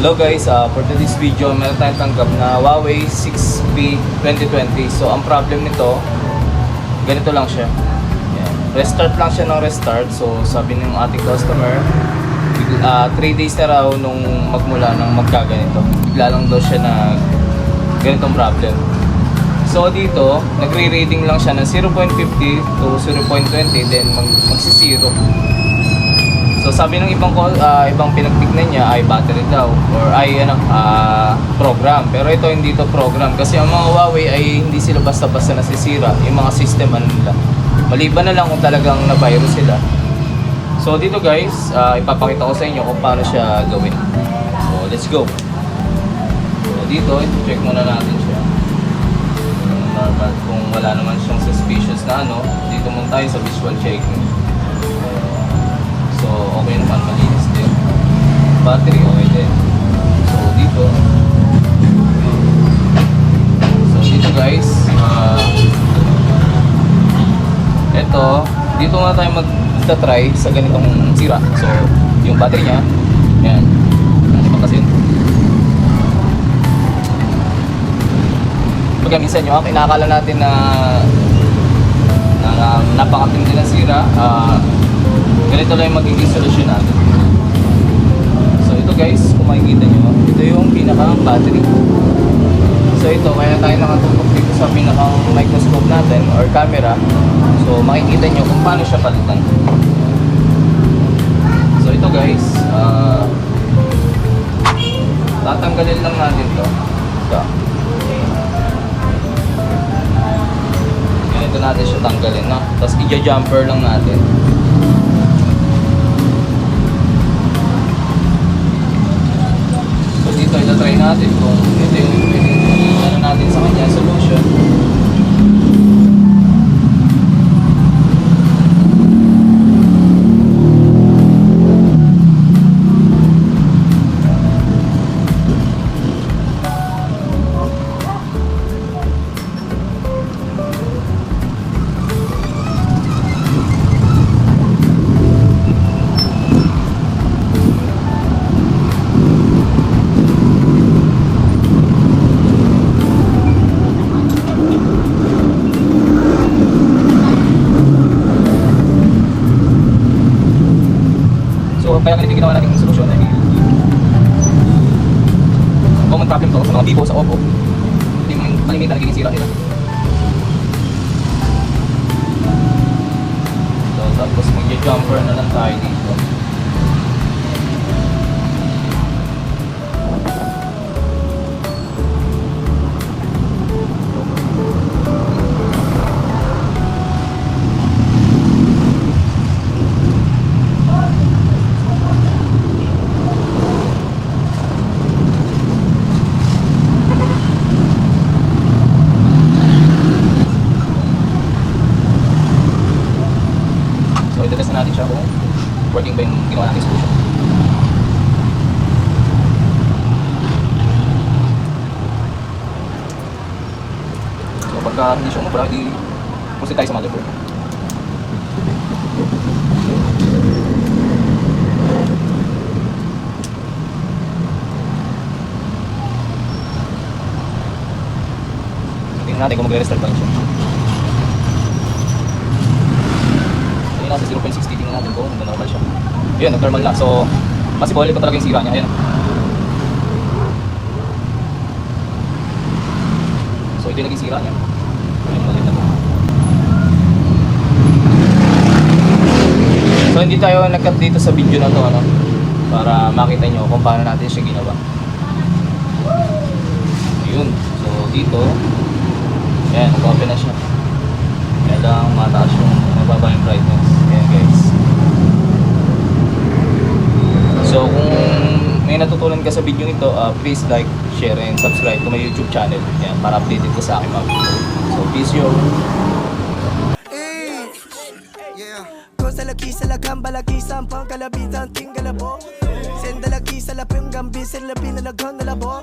Hello guys, uh, for today's video, meron tayong tanggap na Huawei 6P 2020. So, ang problem nito, ganito lang siya. Yan. Restart lang siya ng restart. So, sabi ng ating customer, 3 days na raw nung magmula ng magkaganito. Bigla lang daw siya na ganitong problem. So, dito, nagre-reading lang siya ng 0.50 to 0.20, then mag magsi-zero. So sabi ng ibang call, ah, ibang pinagtignan niya ay battery daw or ay ano, ah, program. Pero ito hindi to program kasi ang mga Huawei ay hindi sila basta-basta nasisira. Yung mga system nila. Maliban na lang kung talagang na-virus sila. So dito guys, ah, ipapakita ko sa inyo kung paano siya gawin. So let's go. So dito, check muna natin siya. Normal, kung wala naman siyang suspicious na ano, dito muna tayo sa visual checking. Battery, okay din. So, dito. So, dito guys, ah eto, dito nga tayo mag-try sa ganitong sira. So, yung battery niya, yan. Ano pa kasi yun? Pagka minsan yung kinakala natin na na, na napakatindi ng sira, ah ganito lang yung magiging solusyon natin. Ito guys, kung makikita nyo, ito yung pinaka battery. So ito, kaya tayo nakatutok dito sa pinakang microscope natin or camera. So makikita nyo kung paano siya palitan. So ito guys, ah tatanggalin lang natin to. Ito. Ganito natin siya tanggalin, no? Tapos i-jumper lang natin. Natin kung ito yung pwede ano natin sa kanya solution. Kaya ganito yung ginawa nating solusyon ay common problem to sa mga Vivo sa Oppo. Hindi mo yung kalimitan nagiging sira nila. So tapos mag-jumper na lang tayo dito. Ito-test na natin siya kung working ba yung ginawa natin solution. So pagka hindi siya umubra, di proceed tayo sa motherboard. Tingnan natin kung magre-restart pa rin siya. Ayun nasa 0.60 tingnan natin kung normal siya. Ayun, nag-normal na. So, possible ito talaga yung sira niya. Ayun. So, ito yung naging sira niya. So, hindi tayo nag-cut dito sa video na to, ano? Para makita nyo kung paano natin siya ginawa. Ayun. So, dito, Ayan, nag-open na siya. Kaya lang mataas yung mababa yung brightness. Ayan guys. So kung may natutunan ka sa video ito, uh, please like, share, and subscribe to my YouTube channel. Ayan, para updated ka sa aking mga video. So peace yo! Eh, Yeah. Cosa la quisa la gamba la quisa un pan calabitan tinga la bo. Senda la quisa la pingam bisel la pina la ganda la bo.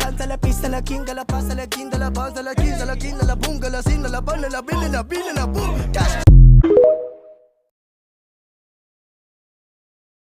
Canta la pista la kinga la pasa la kinda la banza la quinza la quinda la bunga la sinda la bana la bina la bina la boom. Cash.